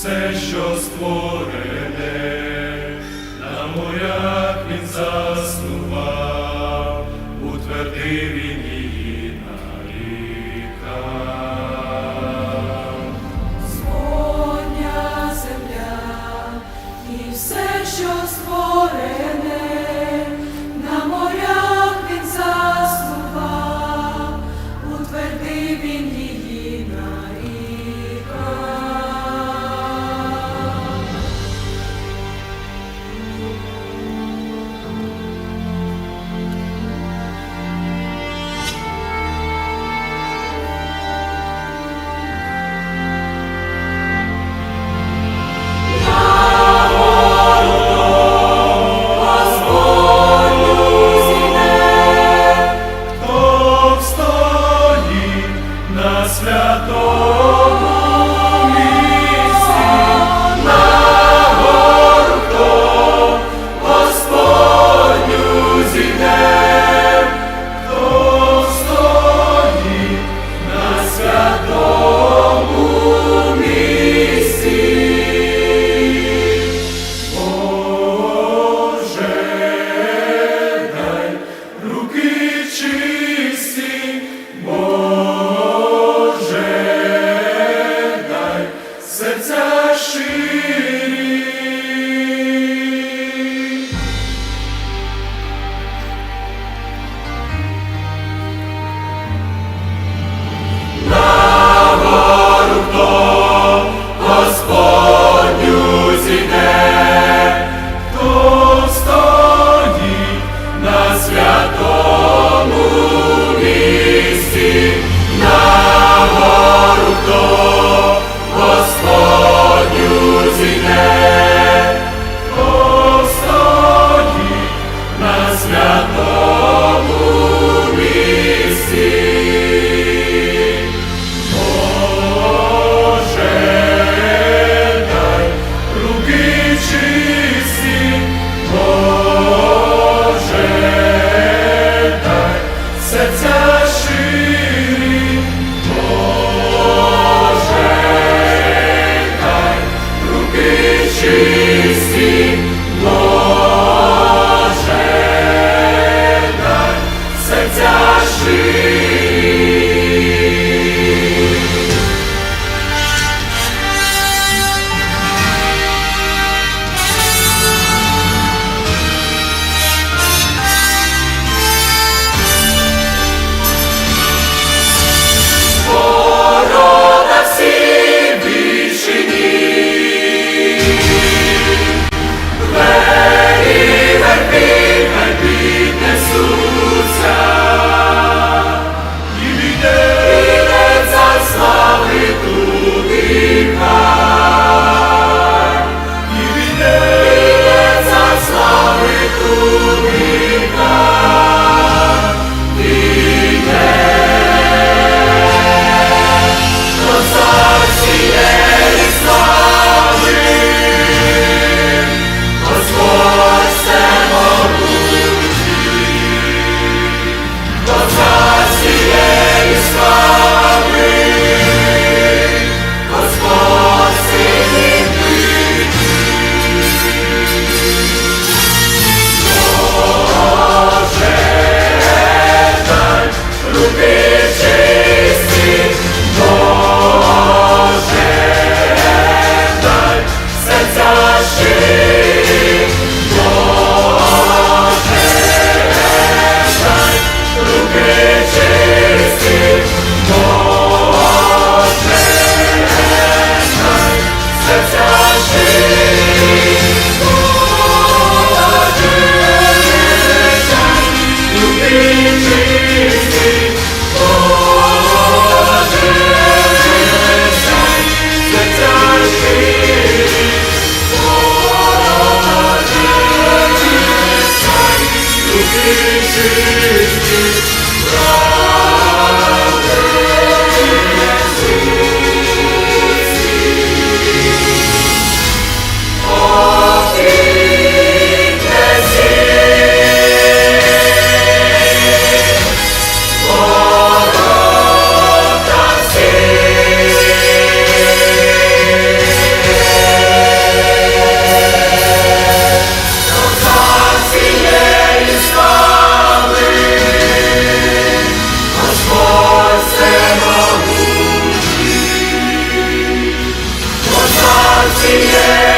все, що створене, на морях він заснував, утвердив він її на ріках. Згодня земля і все, що створене. achei. is his see it.